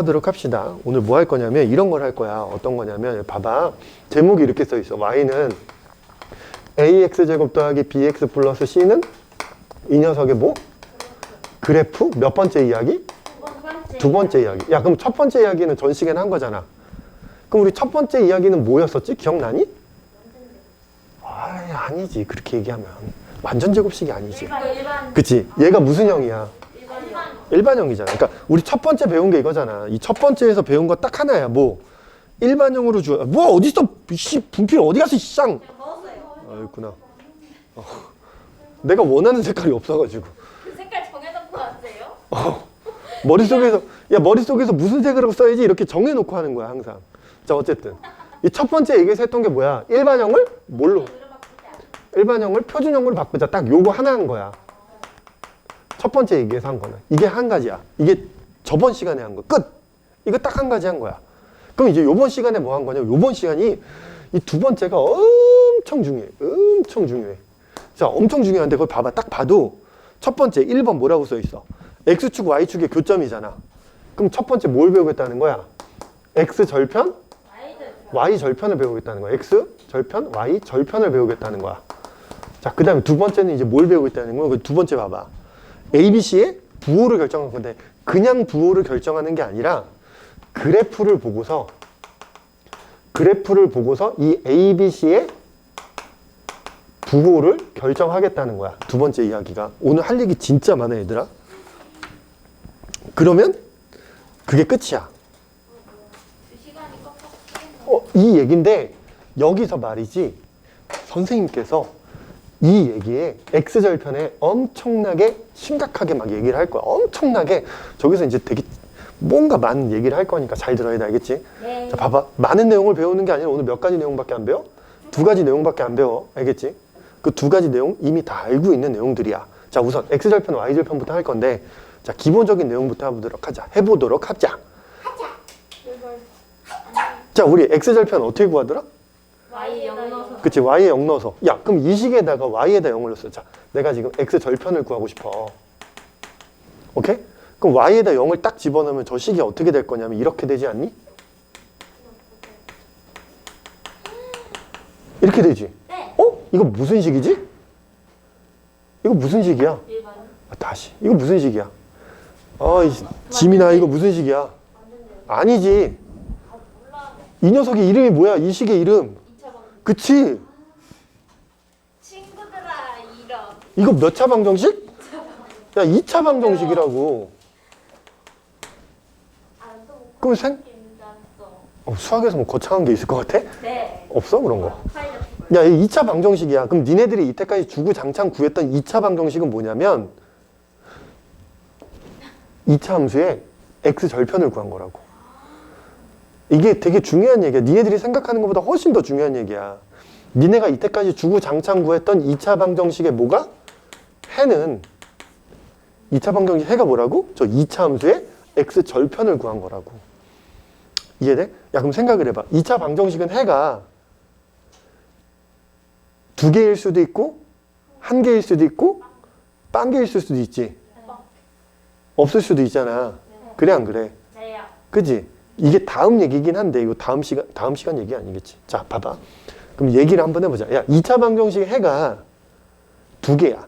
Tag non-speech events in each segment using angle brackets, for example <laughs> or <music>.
하도록 합시다. 오늘 뭐 할 거냐면 이런 걸 할 거야. 어떤 거냐면 봐봐. 제목이 이렇게 써 있어. y는 ax 제곱 더하기 bx 플러스 c는 이 녀석의 뭐? 그래프 몇 번째 이야기? 두 번째. 이야기. 야, 그럼 첫 번째 이야기는 전 시간에 한 거잖아. 그럼 우리 첫 번째 이야기는 뭐였었지? 기억나니? 아, 아니지. 그렇게 얘기하면 완전 제곱식이 아니지. 그치? 얘가 무슨 형이야? 일반 일반형이잖아. 그러니까 우리 첫 번째 배운 게 이거잖아. 이 첫 번째에서 배운 거 딱 하나야. 뭐 일반형으로 주. 뭐 어디서 씨 분필 어디 가서 쌍? 아 있구나. 어. 내가 원하는 색깔이 없어가지고 그 색깔 정해놓고 왔어요? 어. 머릿속에서 야 머릿속에서 무슨 색으로 써야지 이렇게 정해놓고 하는 거야 항상. 자 어쨌든 이 첫 번째 얘기해서 했던 게 뭐야? 일반형을 뭘로? 일반형을 표준형으로 바꾸자. 딱 요거 하나 한 거야. 첫 번째 얘기해서 한 거는. 이게 한 가지야. 이게 저번 시간에 한 거. 끝! 이거 딱 한 가지 한 거야. 그럼 이제 요번 시간에 뭐 한 거냐? 요번 시간이 이 두 번째가 엄청 중요해. 엄청 중요해. 자, 엄청 중요한데 그걸 봐봐. 딱 봐도 첫 번째 1번 뭐라고 써 있어? X축, Y축의 교점이잖아. 그럼 첫 번째 뭘 배우겠다는 거야? X 절편, Y 절편을 배우겠다는 거야. X 절편, Y 절편을 배우겠다는 거야. 자, 그 다음에 두 번째는 이제 뭘 배우겠다는 거야? 그 두 번째 봐봐. ABC의 부호를 결정한 건데, 그냥 부호를 결정하는 게 아니라, 그래프를 보고서, 그래프를 보고서 이 ABC의 부호를 결정하겠다는 거야. 두 번째 이야기가. 오늘 할 얘기 진짜 많아, 얘들아. 그러면, 그게 끝이야. 어, 이 얘기인데 여기서 말이지 선생님께서 이 얘기에 X절편에 엄청나게 심각하게 막 얘기를 할 거야. 엄청나게 저기서 이제 되게 뭔가 많은 얘기를 할 거니까 잘 들어야 돼 알겠지? 네. 자 봐봐 많은 내용을 배우는 게 아니라 오늘 몇 가지 내용밖에 안 배워? 두 가지 내용밖에 안 배워 알겠지? 그 두 가지 내용 이미 다 알고 있는 내용들이야. 자 우선 X절편, Y절편부터 할 건데 자 기본적인 내용부터 해보도록 하자. 해보도록 하자. 자 우리 X절편 어떻게 구하더라? Y 영 넣어서 그치 y에 0 넣어서 야 그럼 이 식에다가 y에다 0을 넣었어 자 내가 지금 x 절편을 구하고 싶어 오케이? 그럼 y에다 0을 딱 집어넣으면 저 식이 어떻게 될 거냐면 이렇게 되지 않니? 이렇게 되지 네. 어? 이거 무슨 식이지? 이거 무슨 식이야? 일반 아, 다시 이거 무슨 식이야? 아 이 지민아 이거 무슨 식이야? 아니지 이 녀석의 이름이 뭐야? 이 식의 이름 2차 방 그치? 친구들아 이런 이거 몇 차 방정식? 야, 2차 방정식이라고. 안도 그럼 생. 어, 수학에서 뭐 거창한 게 있을 것 같아? 네. 없어? 그런 거. 야, 이 2차 방정식이야. 그럼 니네들이 이때까지 주구장창 구했던 2차 방정식은 뭐냐면, 2차 함수의 x 절편을 구한 거라고. 이게 되게 중요한 얘기야. 니네들이 생각하는 것보다 훨씬 더 중요한 얘기야. 니네가 이때까지 주구장창 구했던 2차 방정식의 뭐가? 해는 2차 방정식 해가 뭐라고? 저 2차 함수의 x 절편을 구한 거라고. 이해돼? 야, 그럼 생각을 해봐. 2차 방정식은 해가 두 개일 수도 있고, 한 개일 수도 있고, 딴 개일 수도 있지. 없을 수도 있잖아. 그래, 안 그래? 그지? 이게 다음 얘기긴 한데, 이거 다음 시간, 다음 시간 얘기 아니겠지? 자, 봐봐. 그럼 얘기를 한번 해보자. 야, 2차 방정식 해가 두 개야.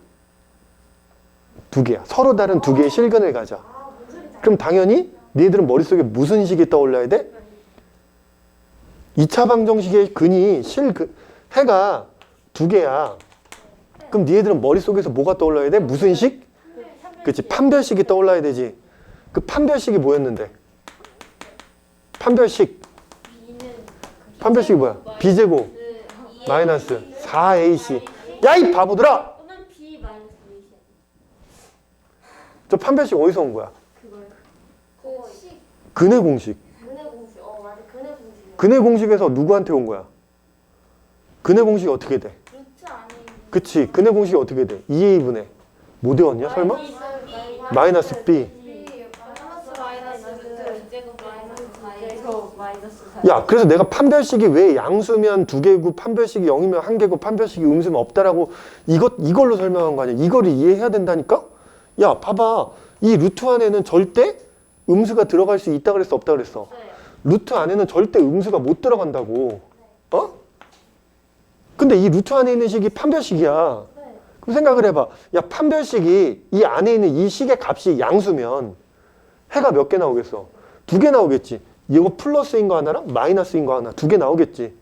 두 개야. 서로 다른 두 개의 실근을 가져. 그럼 당연히 너희들은 머릿속에 무슨 식이 떠올라야 돼? 2차 방정식의 근이 실, 그, 해가 두 개야. 그럼 너희들은 머릿속에서 뭐가 떠올라야 돼? 무슨 식? 그치. 판별식이 떠올라야 되지. 그 판별식이 뭐였는데? 판별식. 판별식이 뭐야? B제곱 그 마이너스 4AC. 야, 이 바보들아! 또는 B 마이너스 2. 저 판별식 어디서 온 거야? 근해 공식. 근해 공식에서 누구한테 온 거야? 근해 공식이 어떻게 돼? 그치. 근해 공식이 어떻게 돼? 2A분의. 못 외웠냐? 설마? 마이너스 B. 마이너스 제곱 마이너스 야, 그래서 내가 판별식이 왜 양수면 두 개고 판별식이 0이면 한 개고 판별식이 음수면 없다라고 이것 이걸로 설명한 거 아니야? 이거를 이해해야 된다니까? 야, 봐봐. 이 루트 안에는 절대 음수가 들어갈 수 있다 그랬어 없다 그랬어 네. 루트 안에는 절대 음수가 못 들어간다고 어? 근데 이 루트 안에 있는 식이 판별식이야 네. 그럼 생각을 해봐 야 판별식이 이 안에 있는 이 식의 값이 양수면 해가 몇 개 나오겠어 두 개 나오겠지. 이거 플러스인 거 하나랑 마이너스인 거 하나 두 개 나오겠지.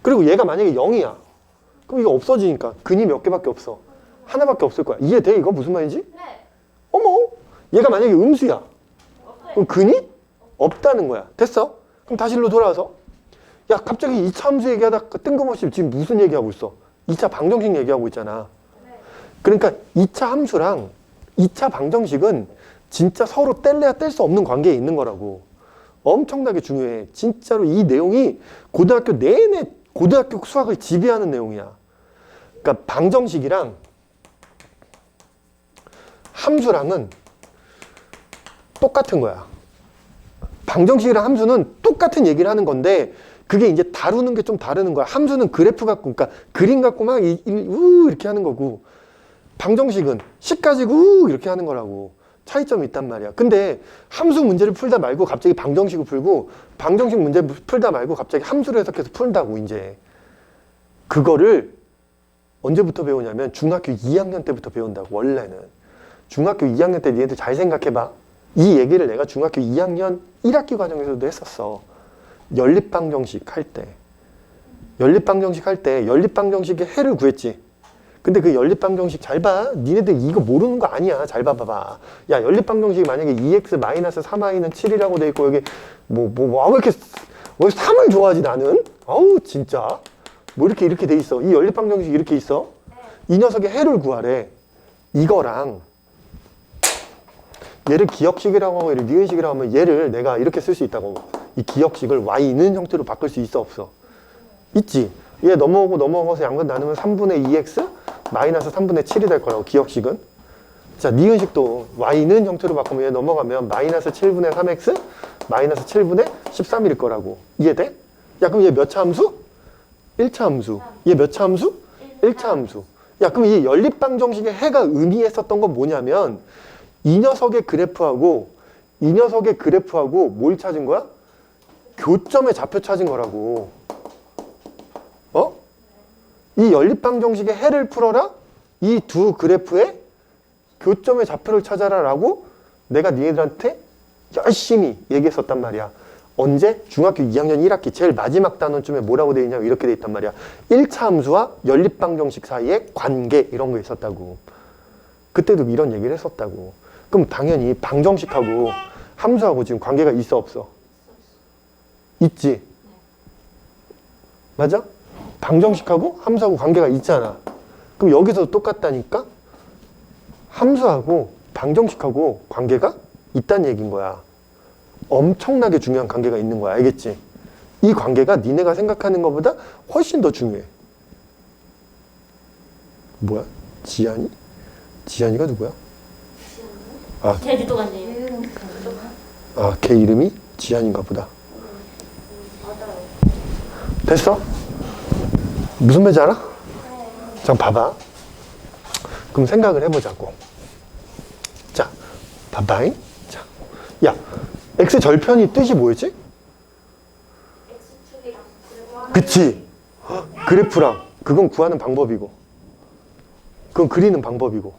그리고 얘가 만약에 0이야. 그럼 이거 없어지니까 근이 몇 개밖에 없어. 하나밖에 없을 거야. 이해돼? 이거 무슨 말인지? 네. 어머 얘가 만약에 음수야. 그럼 근이? 없다는 거야. 됐어? 그럼 다시 일로 돌아와서. 야 갑자기 2차 함수 얘기하다가 뜬금없이 지금 무슨 얘기하고 있어? 2차 방정식 얘기하고 있잖아. 네. 그러니까 2차 함수랑 2차 방정식은 진짜 서로 뗄래야 뗄 수 없는 관계에 있는 거라고. 엄청나게 중요해. 진짜로 이 내용이 고등학교 내내 고등학교 수학을 지배하는 내용이야. 그러니까 방정식이랑 함수랑은 똑같은 거야. 방정식이랑 함수는 똑같은 얘기를 하는 건데 그게 이제 다루는 게 좀 다르는 거야. 함수는 그래프 갖고 그러니까 그림 갖고 막 이, 이, 우 이렇게 하는 거고 방정식은 식 가지고 우 이렇게 하는 거라고 차이점이 있단 말이야. 근데 함수 문제를 풀다 말고 갑자기 방정식을 풀고 방정식 문제 풀다 말고 갑자기 함수를 해석해서 푼다고 이제 그거를 언제부터 배우냐면 중학교 2학년 때부터 배운다고 원래는 중학교 2학년 때 니네들 잘 생각해봐. 이 얘기를 내가 중학교 2학년 1학기 과정에서도 했었어. 연립방정식 할 때. 연립방정식 할 때 연립방정식의 해를 구했지. 근데 그 연립방정식 잘 봐. 니네들 이거 모르는 거 아니야. 잘 봐봐봐. 야 연립방정식이 만약에 2x 마이너스 3i는 7이라고 돼 있고 여기 뭐뭐왜 이렇게 왜 3을 좋아하지 나는? 아우 진짜. 뭐 이렇게 이렇게 돼 있어. 이 연립방정식 이렇게 있어. 이 녀석의 해를 구하래. 이거랑 얘를 기억식이라고 하고 얘를 니은식이라고 하면 얘를 내가 이렇게 쓸 수 있다고. 이 기억식을 y는 형태로 바꿀 수 있어 없어? 있지. 얘 넘어오고 넘어가서 양변 나누면 3분의 2x 마이너스 3분의 7이 될 거라고 기억식은. 자, 니은식도 y는 형태로 바꾸면 얘 넘어가면 마이너스 7분의 3x 마이너스 7분의 13일 거라고. 이해돼? 야, 그럼 얘 몇 차 함수? 1차 함수. 얘 몇 차 함수? 1차 함수. 야, 그럼 이 연립방정식의 해가 의미했었던 건 뭐냐면 이 녀석의 그래프하고 이 녀석의 그래프하고 뭘 찾은 거야? 교점의 좌표 찾은 거라고. 어? 이 연립방 정식의 해를 풀어라? 이 두 그래프의 교점의 좌표를 찾아라라고 내가 니네들한테 열심히 얘기했었단 말이야. 언제? 중학교 2학년 1학기 제일 마지막 단원쯤에 뭐라고 돼 있냐면 이렇게 돼 있단 말이야. 1차 함수와 연립방정식 사이의 관계 이런 거 있었다고. 그때도 이런 얘기를 했었다고. 그럼 당연히 방정식하고 함수하고 지금 관계가 있어 없어? 있지. 맞아? 방정식하고 함수하고 관계가 있잖아. 그럼 여기서도 똑같다니까? 함수하고 방정식하고 관계가 있다는 얘기인 거야. 엄청나게 중요한 관계가 있는 거야. 알겠지? 이 관계가 니네가 생각하는 것보다 훨씬 더 중요해. 뭐야? 지안이? 지안이가 누구야? 아, 제주도. 아, 걔 이름이 지안인가 보다. 됐어? 무슨 말인지 알아? 잠깐 봐봐. 그럼 생각을 해보자고. 자, 봐봐잉. 자, 야, x 절편이 뜻이 뭐였지? 그치. 헉, 그래프랑 그건 구하는 방법이고. 그건 그리는 방법이고.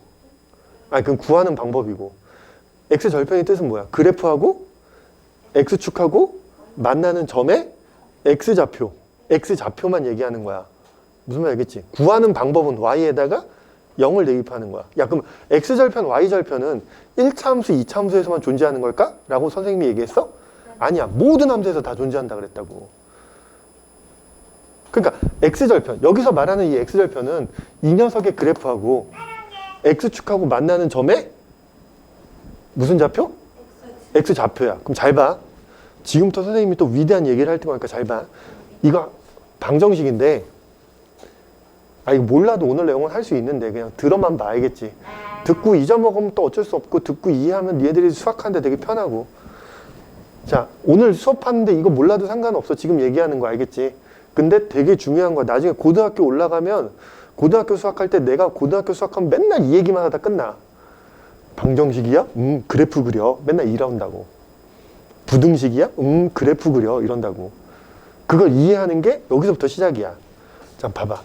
아니, 그건 구하는 방법이고. x 절편의 뜻은 뭐야? 그래프하고 x축하고 만나는 점의 x 좌표. x 좌표만 얘기하는 거야. 무슨 말 알겠지? 구하는 방법은 y에다가 0을 대입하는 거야. 야, 그럼 x절편, y절편은 1차 함수, 2차 함수에서만 존재하는 걸까? 라고 선생님이 얘기했어? 아니야. 모든 함수에서 다 존재한다 그랬다고. 그러니까 x절편, 여기서 말하는 이 x절편은 이 녀석의 그래프하고 x축하고 만나는 점의 무슨 좌표? x좌표야. 그럼 잘 봐. 지금부터 선생님이 또 위대한 얘기를 할 테니까 잘 봐. 이거 방정식인데 아 이거 몰라도 오늘 내용은 할 수 있는데 그냥 들어만 봐 알겠지. 듣고 잊어먹으면 또 어쩔 수 없고 듣고 이해하면 얘들이 수학하는데 되게 편하고. 자 오늘 수업하는데 이거 몰라도 상관없어. 지금 얘기하는 거 알겠지. 근데 되게 중요한 거야. 나중에 고등학교 올라가면 고등학교 수학할 때 내가 고등학교 수학하면 맨날 이 얘기만 하다 끝나. 방정식이야? 음 그래프 그려. 맨날 이런다고. 부등식이야? 음 그래프 그려 이런다고 그걸 이해하는 게 여기서부터 시작이야 자 봐봐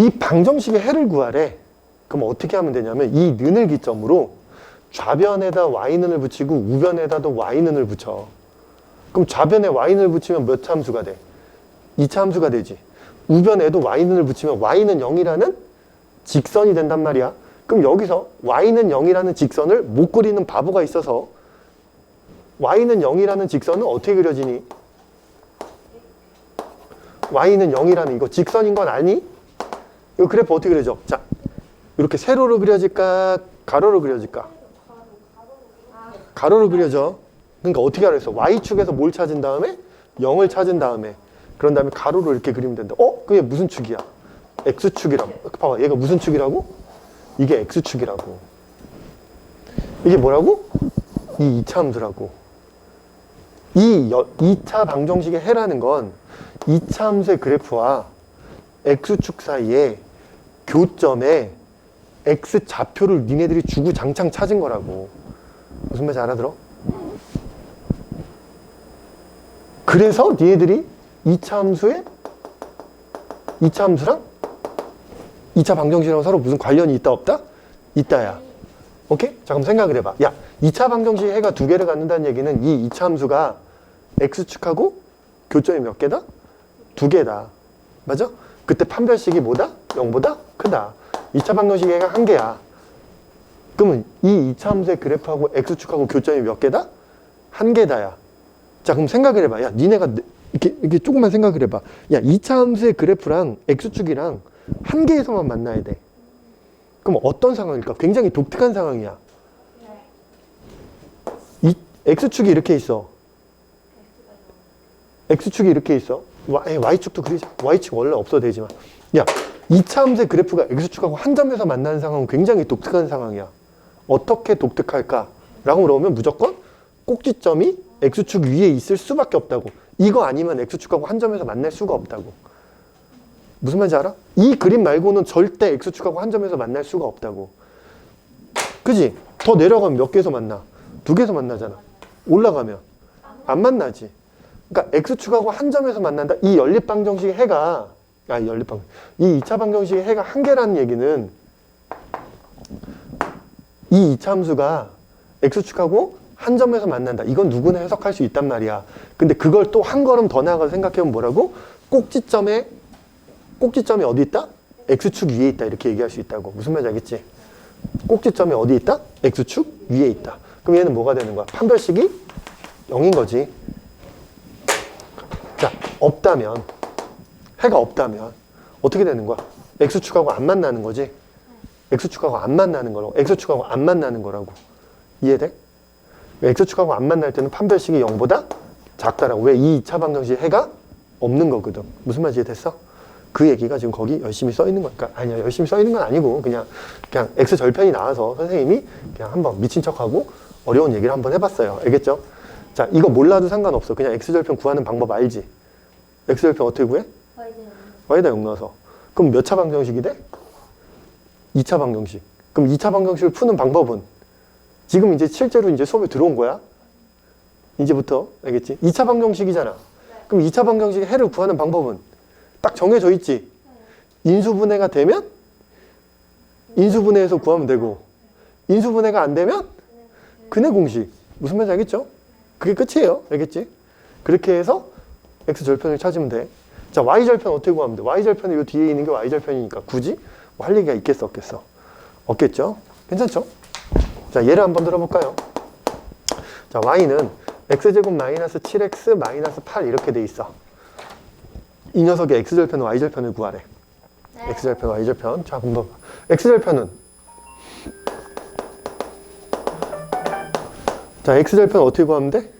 이 방정식의 해를 구하래 그럼 어떻게 하면 되냐면 이 는을 기점으로 좌변에다 y는을 붙이고 우변에다도 y는을 붙여 그럼 좌변에 y는을 붙이면 몇차 함수가 돼? 2차 함수가 되지 우변에도 y는을 붙이면 y는 0이라는 직선이 된단 말이야 그럼 여기서 y는 0이라는 직선을 못 그리는 바보가 있어서 y는 0이라는 직선은 어떻게 그려지니? y는 0이라는 이거 직선인 건 아니? 이거 그래프 어떻게 그려져? 자, 이렇게 세로로 그려질까? 가로로 그려질까? 가로로 그려져. 그러니까 어떻게 하랬어? y축에서 뭘 찾은 다음에 0을 찾은 다음에 그런 다음에 가로로 이렇게 그리면 된다. 어? 그게 무슨 축이야? x축이라고. 봐봐. 얘가 무슨 축이라고? 이게 x축이라고. 이게 뭐라고? 이 2차 함수라고. 이 여, 2차 방정식의 해라는 건 2차 함수의 그래프와 x축 사이에 교점에 x 좌표를 니네들이 주구장창 찾은 거라고. 무슨 말인지 알아들어? 그래서 니네들이 2차 함수에 2차 함수랑 2차 방정식이랑 서로 무슨 관련이 있다 없다? 있다야. 오케이? 자 그럼 생각을 해봐. 야 2차 방정식 해가 두 개를 갖는다는 얘기는 이 2차 함수가 x축하고 교점이 몇 개다? 두 개다. 맞아? 그때 판별식이 뭐다? 0보다 크다. 2차 방정식 해가 한 개야. 그러면 이 2차 함수의 그래프하고 x축하고 교점이 몇 개다? 한 개다야. 자, 그럼 생각을 해봐. 야, 니네가 내- 이렇게, 이렇게 조금만 생각을 해봐. 야, 2차 함수의 그래프랑 x축이랑 한 개에서만 만나야 돼. 그럼 어떤 상황일까? 굉장히 독특한 상황이야. 이 x축이 이렇게 있어. x축이 이렇게 있어. Y, y축도 그리자. y축 원래 없어도 되지만. 야, 2차 함수의 그래프가 x축하고 한 점에서 만나는 상황은 굉장히 독특한 상황이야. 어떻게 독특할까? 라고 물어보면 무조건 꼭지점이 x축 위에 있을 수밖에 없다고. 이거 아니면 x축하고 한 점에서 만날 수가 없다고. 무슨 말인지 알아? 이 그림 말고는 절대 x축하고 한 점에서 만날 수가 없다고. 그지? 더 내려가면 몇 개에서 만나? 두 개에서 만나잖아. 올라가면 안 만나지. 그러니까 x축하고 한 점에서 만난다. 이 연립 방정식의 해가 아 연립방 이 2차 방정식의 해가 한 개라는 얘기는 이 2차 함수가 x축하고 한 점에서 만난다. 이건 누구나 해석할 수 있단 말이야. 근데 그걸 또 한 걸음 더 나아가서 생각해보면 뭐라고? 꼭지점에 꼭지점이 어디 있다? x축 위에 있다. 이렇게 얘기할 수 있다고. 무슨 말인지 알겠지? 꼭지점이 어디 있다? x축 위에 있다. 그럼 얘는 뭐가 되는 거야? 판별식이 0인 거지. 자, 없다면 해가 없다면 어떻게 되는 거야? x축하고 안 만나는 거지. x축하고 안 만나는 거라고. x축하고 안 만나는 거라고. 이해돼? x축하고 안 만날 때는 판별식이 0보다 작다라고. 왜? 이 2차 방정식 해가 없는 거거든. 무슨 말인지 이해됐어? 그 얘기가 지금 거기 열심히 써 있는 거니까 아니야 열심히 써 있는 건 아니고 그냥 그냥 x 절편이 나와서 선생님이 그냥 한번 미친 척하고 어려운 얘기를 한번 해봤어요 알겠죠? 자 이거 몰라도 상관없어 그냥 x 절편 구하는 방법 알지? x 절편 어떻게 구해? y다 0 넣어서 그럼 몇 차 방정식이 돼? 2차 방정식 그럼 2차 방정식을 푸는 방법은 지금 이제 실제로 이제 수업에 들어온 거야 이제부터 알겠지? 2차 방정식이잖아 그럼 2차 방정식의 해를 구하는 방법은 딱 정해져 있지. 인수분해가 되면 인수분해해서 구하면 되고 인수분해가 안 되면 근해 공식. 무슨 말인지 알겠죠? 그게 끝이에요. 알겠지? 그렇게 해서 x 절편을 찾으면 돼. 자, y 절편 어떻게 구하면 돼? y 절편이 이 뒤에 있는 게 y 절편이니까 굳이 뭐 할 얘기가 있겠어, 없겠어? 없겠죠? 괜찮죠? 자, 예를 한번 들어볼까요? 자, y는 x제곱 마이너스 7x 마이너스 8 이렇게 돼 있어. 이 녀석의 x절편, y절편을 구하래. x절편, y절편. 자, 그럼 뭐 x절편은 자, x절편 어떻게 구하면 돼?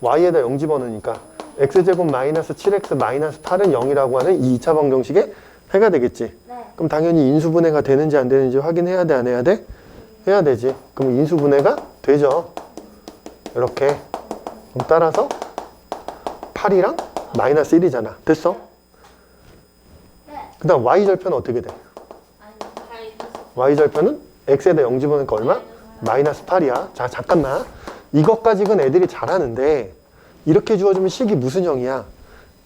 y에다 0 집어넣으니까 x제곱 마이너스 7x 마이너스 8은 0이라고 하는 이 2차 방정식의 해가 되겠지. 그럼 당연히 인수분해가 되는지 안 되는지 확인해야 돼, 안 해야 돼? 해야 되지. 그럼 인수분해가 되죠. 이렇게. 그럼 따라서 8이랑 마이너스 1이잖아. 됐어? 그 다음 y절편은 어떻게 돼? y절편은 x에다 0 집어넣으니까 얼마? 마이너스 8이야. 자, 잠깐만. 이것까지는 애들이 잘하는데 이렇게 주어주면 식이 무슨 형이야?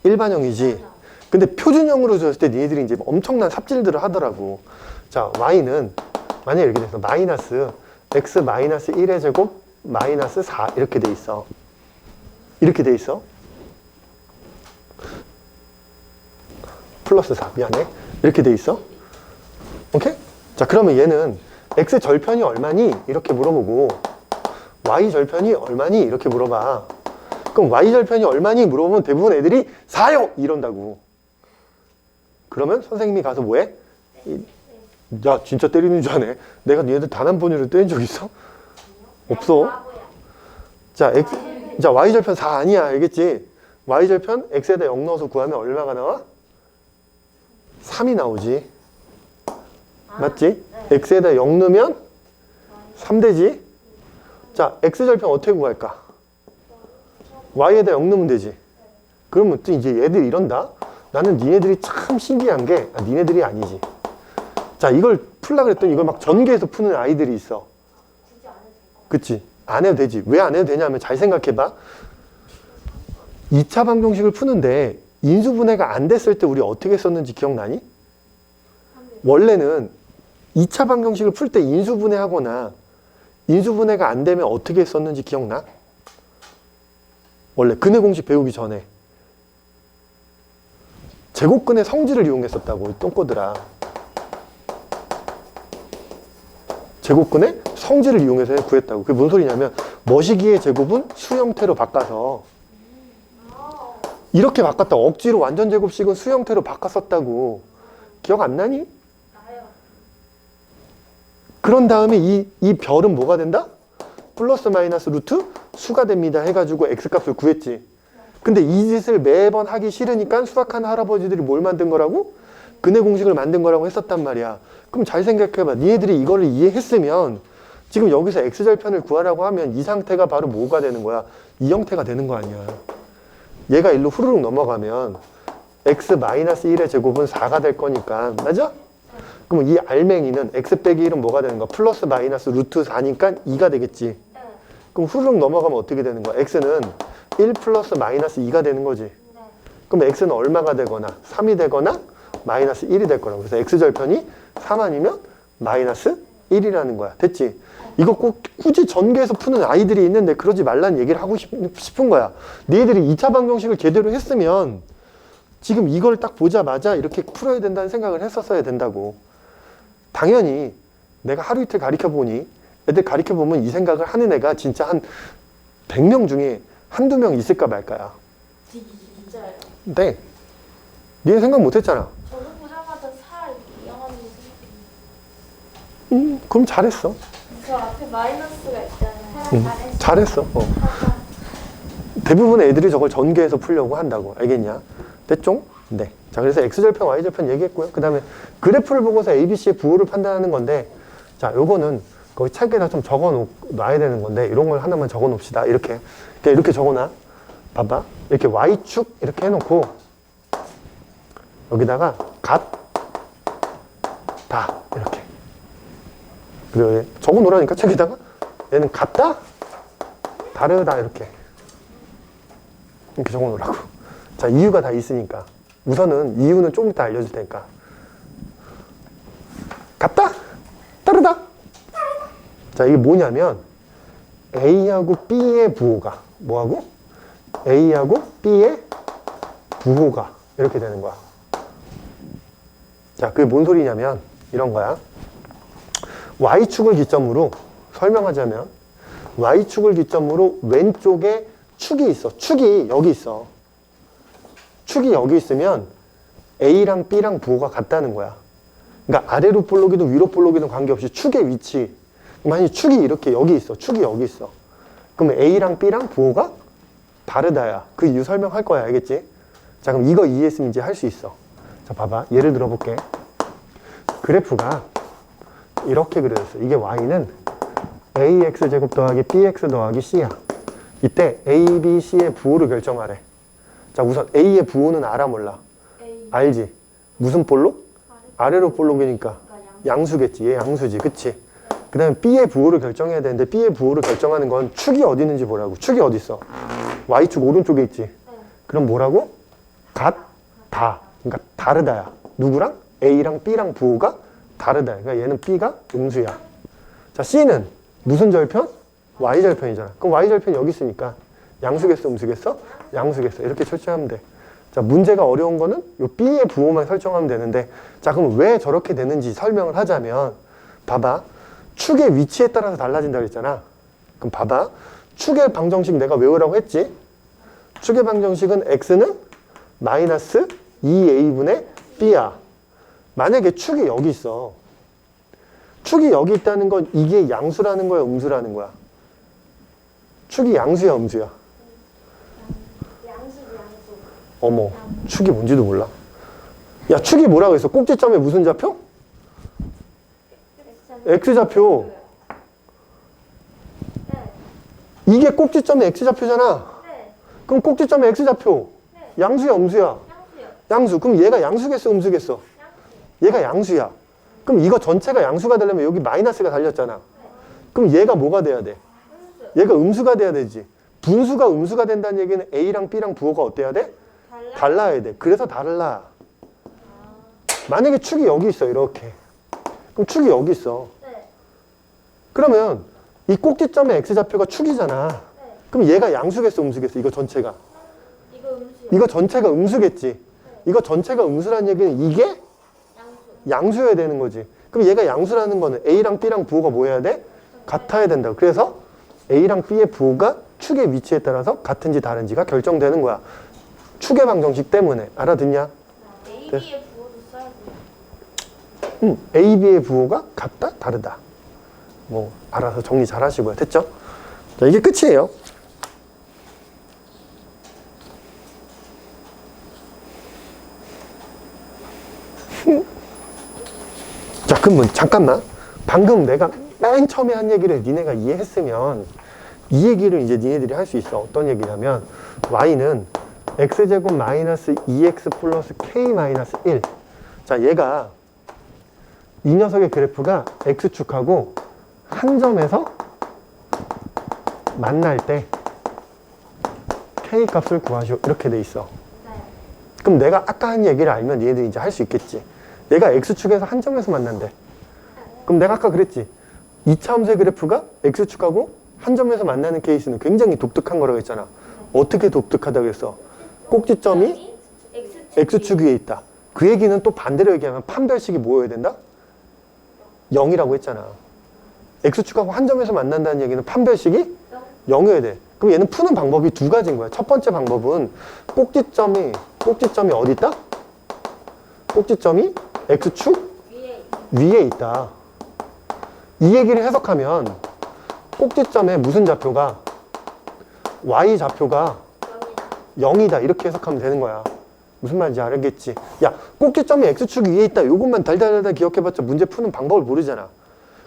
일반형이지. 근데 표준형으로 줬을 때 니네들이 이제 엄청난 삽질들을 하더라고. 자, y는 만약에 이렇게 돼서 마이너스 x 마이너스 1의 제곱 마이너스 4 이렇게 돼 있어. 이렇게 돼 있어. 플러스 4 미안해. 이렇게 돼 있어. 오케이? 자, 그러면 얘는 x 절편이 얼마니? 이렇게 물어보고 y 절편이 얼마니? 이렇게 물어봐. 그럼 y 절편이 얼마니? 물어보면 대부분 애들이 4요! 이런다고. 그러면 선생님이 가서 뭐해? 이- 야, 진짜 때리는 줄 아네. 내가 얘들 단 한 번이라도 때린 적 있어? 없어. 자, x, 자, y 절편 4 아니야. 알겠지? y 절편 x에다 0 넣어서 구하면 얼마가 나와? 3이 나오지. 맞지? x에다 0 넣으면 3 되지. 자, x 절편 어떻게 구할까? y에다 0 넣으면 되지. 그러면 또 이제 얘들이 이런다? 나는 니네들이 참 신기한 게, 아, 니네들이 아니지. 자, 이걸 풀라 그랬더니 이걸 막 전개해서 푸는 아이들이 있어. 그치? 안 해도 되지. 왜 안 해도 되냐면 잘 생각해봐. 2차 방정식을 푸는데 인수분해가 안 됐을 때 우리 어떻게 썼는지 기억나니? 원래는 2차 방정식을 풀 때 인수분해 하거나 인수분해가 안 되면 어떻게 썼는지 기억나? 원래 근해 공식 배우기 전에 제곱근의 성질을 이용했었다고 이 똥꼬들아 제곱근의 성질을 이용해서 구했다고 그게 뭔 소리냐면 머시기의 제곱은 수 형태로 바꿔서 이렇게 바꿨다 억지로 완전 제곱식은 수 형태로 바꿨었다고 기억 안 나니? 그런 다음에 이, 이 별은 뭐가 된다? 플러스 마이너스 루트 수가 됩니다 해가지고 x값을 구했지 근데 이 짓을 매번 하기 싫으니까 수학하는 할아버지들이 뭘 만든 거라고? 근해 공식을 만든 거라고 했었단 말이야 그럼 잘 생각해봐 니네들이 이거를 이해했으면 지금 여기서 x절편을 구하라고 하면 이 상태가 바로 뭐가 되는 거야? 이 형태가 되는 거 아니야 얘가 일로 후루룩 넘어가면 x 마이너스 1의 제곱은 4가 될 거니까 맞아? 그럼 이 알맹이는 x 빼기 1은 뭐가 되는 거야? 플러스 마이너스 루트 4니까 2가 되겠지. 네. 그럼 후루룩 넘어가면 어떻게 되는 거야? x는 1 플러스 마이너스 2가 되는 거지. 네. 그럼 x는 얼마가 되거나 3이 되거나 마이너스 1이 될 거라고. 그래서 x절편이 3 아니면 마이너스 1이라는 거야. 됐지? 이거 꼭 굳이 전개해서 푸는 아이들이 있는데 그러지 말라는 얘기를 하고 싶, 싶은 거야. 너희들이 2차 방정식을 제대로 했으면 지금 이걸 딱 보자마자 이렇게 풀어야 된다는 생각을 했었어야 된다고. 당연히 내가 하루 이틀 가르쳐 보니 애들 가르쳐 보면 이 생각을 하는 애가 진짜 한 100명 중에 한두 명 있을까 말까야. 진짜요. 근데 니네 생각 못 했잖아. 저도 보자마자 살 이영환이 음, 그럼 잘했어. 저 앞에 마이너스가 있잖아요. 응, 잘했어. 어. <laughs> 대부분의 애들이 저걸 전개해서 풀려고 한다고. 알겠냐? 됐죠? 네. 자, 그래서 X절편, Y절편 얘기했고요. 그 다음에 그래프를 보고서 ABC의 부호를 판단하는 건데, 자, 요거는 거기 책에다 좀 적어 놔야 되는 건데, 이런 걸 하나만 적어 놓읍시다. 이렇게. 이렇게 적어 놔. 봐봐. 이렇게 Y축 이렇게 해놓고, 여기다가 갓, 다. 이렇게. 그리고 얘 적어 놓으라니까 책에다가. 얘는 같다? 다르다. 이렇게. 이렇게 적어 놓으라고. 자, 이유가 다 있으니까. 우선은 이유는 좀 이따 알려줄 테니까. 같다? 다르다? 자, 이게 뭐냐면 A하고 B의 부호가 뭐하고? A하고 B의 부호가 이렇게 되는 거야. 자, 그게 뭔 소리냐면 이런 거야. Y축을 기점으로 설명하자면 Y축을 기점으로 왼쪽에 축이 있어. 축이 여기 있어. 축이 여기 있으면 A랑 B랑 부호가 같다는 거야. 그러니까 아래로 볼록이든 위로 볼록이든 관계없이 축의 위치. 만약 축이 이렇게 여기 있어. 축이 여기 있어. 그러면 A랑 B랑 부호가 다르다야. 그 이유 설명할 거야. 알겠지? 자, 그럼 이거 이해했으면 이제 할 수 있어. 자, 봐봐. 예를 들어볼게. 그래프가 이렇게 그려졌어. 이게 Y는 AX 제곱 더하기 BX 더하기 C야. 이때 A, B, C의 부호를 결정하래. 자, 우선 A의 부호는 알아 몰라. A 알지? 무슨 볼록? 아래 아래로 볼록이니까 양. 양수겠지. 얘 양수지. 그치? 그 다음에 B의 부호를 결정해야 되는데 B의 부호를 결정하는 건 축이 어디 있는지 보라고. 축이 어디 있어? Y축 오른쪽에 있지. 그럼 뭐라고? 같다. 그러니까 다르다야. 누구랑? A랑 B랑 부호가 다르다. 그러니까 얘는 B가 음수야. 자, C는 무슨 절편? Y절편이잖아. 그럼 Y절편 여기 있으니까 양수겠어, 음수겠어? 양수겠어. 이렇게 설정하면 돼. 자, 문제가 어려운 거는 요 B의 부호만 설정하면 되는데 자, 그럼 왜 저렇게 되는지 설명을 하자면 봐봐. 축의 위치에 따라서 달라진다 그랬잖아. 그럼 봐봐. 축의 방정식 내가 외우라고 했지? 축의 방정식은 x는 마이너스 2a분의 b야. 만약에 축이 여기 있어. 축이 여기 있다는 건 이게 양수라는 거야, 음수라는 거야? 축이 양수야, 음수야? 양수 양수. 어머, 축이 뭔지도 몰라. 야, 축이 뭐라고 했어? 꼭지점에 무슨 좌표? x좌표. 네. 이게 꼭지점의 x좌표잖아. 네. 그럼 꼭지점의 x좌표. 네. 양수야, 음수야? 양수. 그럼 얘가 양수겠어, 음수겠어? 얘가 양수야. 그럼 이거 전체가 양수가 되려면 여기 마이너스가 달렸잖아. 그럼 얘가 뭐가 돼야 돼? 얘가 음수가 돼야 되지. 분수가 음수가 된다는 얘기는 A랑 B랑 부호가 어때야 돼? 달라. 달라야 돼. 그래서 달라. 만약에 축이 여기 있어, 이렇게. 그럼 축이 여기 있어. 네. 그러면 이 꼭지점의 x좌표가 축이잖아. 네. 그럼 얘가 양수겠어, 음수겠어? 이거 전체가. 이거 전체가 음수겠지. 이거 전체가 음수라는 얘기는 이게 양수. 양수여야 되는 거지. 그럼 얘가 양수라는 거는 A랑 B랑 부호가 뭐 해야 돼? 같아야 된다. 그래서 A랑 B의 부호가 축의 위치에 따라서 같은지 다른지가 결정되는 거야. 축의 방정식 때문에. 알아듣냐? A B의 부호도 써야 돼. 응. A, B의 부호가 같다, 다르다. 뭐 알아서 정리 잘 하시고요. 됐죠? 자, 이게 끝이에요. <laughs> 자, 그러면 잠깐만. 방금 내가 맨 처음에 한 얘기를 니네가 이해했으면 이 얘기를 이제 니네들이 할 수 있어. 어떤 얘기냐면 y는 x제곱 마이너스 2x 플러스 k 마이너스 1. 자, 얘가 이 녀석의 그래프가 x축하고 한 점에서 만날 때 k 값을 구하시오. 이렇게 돼 있어. 네. 그럼 내가 아까 한 얘기를 알면 얘들이 이제 할 수 있겠지. 얘가 x축에서 한 점에서 만난대. 그럼 내가 아까 그랬지. 2차 함수의 그래프가 x축하고 한 점에서 만나는 케이스는 굉장히 독특한 거라고 했잖아. 어떻게 독특하다고 했어? 꼭지점이 X축. 위에 있다. 그 얘기는 또 반대로 얘기하면 판별식이 뭐여야 된다? 0이라고 했잖아. x축하고 한 점에서 만난다는 얘기는 판별식이 0이어야 돼. 그럼 얘는 푸는 방법이 두 가지인 거야. 첫 번째 방법은 꼭지점이 꼭지점이 어디 있다? 꼭지점이 x축 위에 위에 있다. 이 얘기를 해석하면 꼭지점에 무슨 좌표가 y 좌표가 0이다. 0이다 이렇게 해석하면 되는 거야. 무슨 말인지 알겠지? 야 꼭지점이 x축 위에 있다. 이것만 달달달달 기억해봤자 문제 푸는 방법을 모르잖아.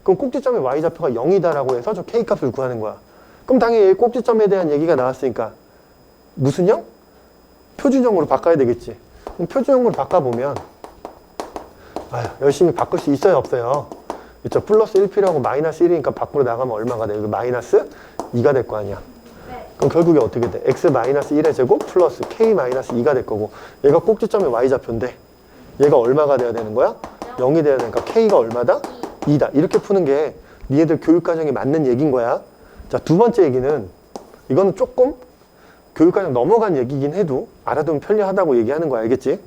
그럼 꼭지점의 y좌표가 0이다 라고 해서 저 k값을 구하는 거야. 그럼 당연히 꼭지점에 대한 얘기가 나왔으니까 무슨 형? 표준형으로 바꿔야 되겠지. 그럼 표준형으로 바꿔보면 아휴, 열심히 바꿀 수 있어요 없어요? 있죠. 플러스 1P라고 마이너스 1이니까 밖으로 나가면 얼마가 돼? 여기 마이너스 2가 될 거 아니야. 네. 그럼 결국에 어떻게 돼? x 마이너스 1의 제곱 플러스 k 마이너스 2가 될 거고 얘가 꼭지점의 y좌표인데 얘가 얼마가 돼야 되는 거야? 0이 돼야 되니까 k가 얼마다? 2다. 이렇게 푸는 게 니네들 교육과정에 맞는 얘기인 거야. 자, 두 번째 얘기는 이거는 조금 교육과정 넘어간 얘기긴 해도 알아두면 편리하다고 얘기하는 거야. 알겠지?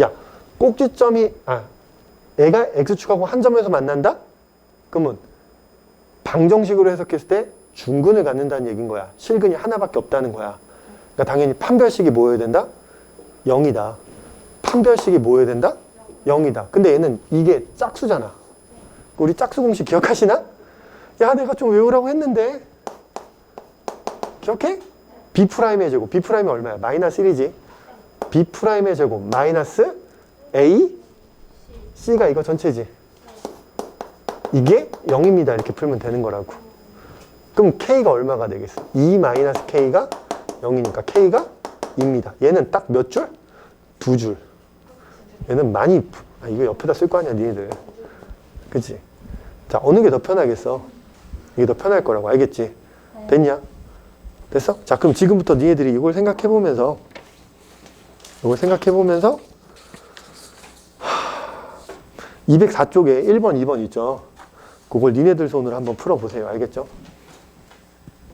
야, 꼭지점이 아, 얘가 x축하고 한 점에서 만난다? 그러면 방정식으로 해석했을 때 중근을 갖는다는 얘기인 거야. 실근이 하나밖에 없다는 거야. 그러니까 당연히 판별식이 뭐여야 된다? 0이다. 판별식이 뭐여야 된다? 0이다. 근데 얘는 이게 짝수잖아. 우리 짝수 공식 기억하시나? 야, 내가 좀 외우라고 했는데. 기억해? B 프라임의 제곱. B 프라임이 얼마야? 마이너스 1이지. B 프라임의 제곱 마이너스 A C가 이거 전체지. 이게 0입니다. 이렇게 풀면 되는 거라고. 그럼 K가 얼마가 되겠어? 2 마이너스 K가 0이니까 K가 2입니다. 얘는 딱 몇 줄? 두 줄. 얘는 많이, 푸- 아, 이거 옆에다 쓸 거 아니야, 니네들. 그치? 자, 자, 어느 게 더 편하겠어? 이게 더 편할 거라고 알겠지? 됐냐? 됐어? 자, 그럼 지금부터 니네들이 이걸 생각해 보면서 이걸 생각해 보면서 204쪽에 1번, 2번 있죠? 그걸 니네들 손으로 한번 풀어 보세요. 알겠죠?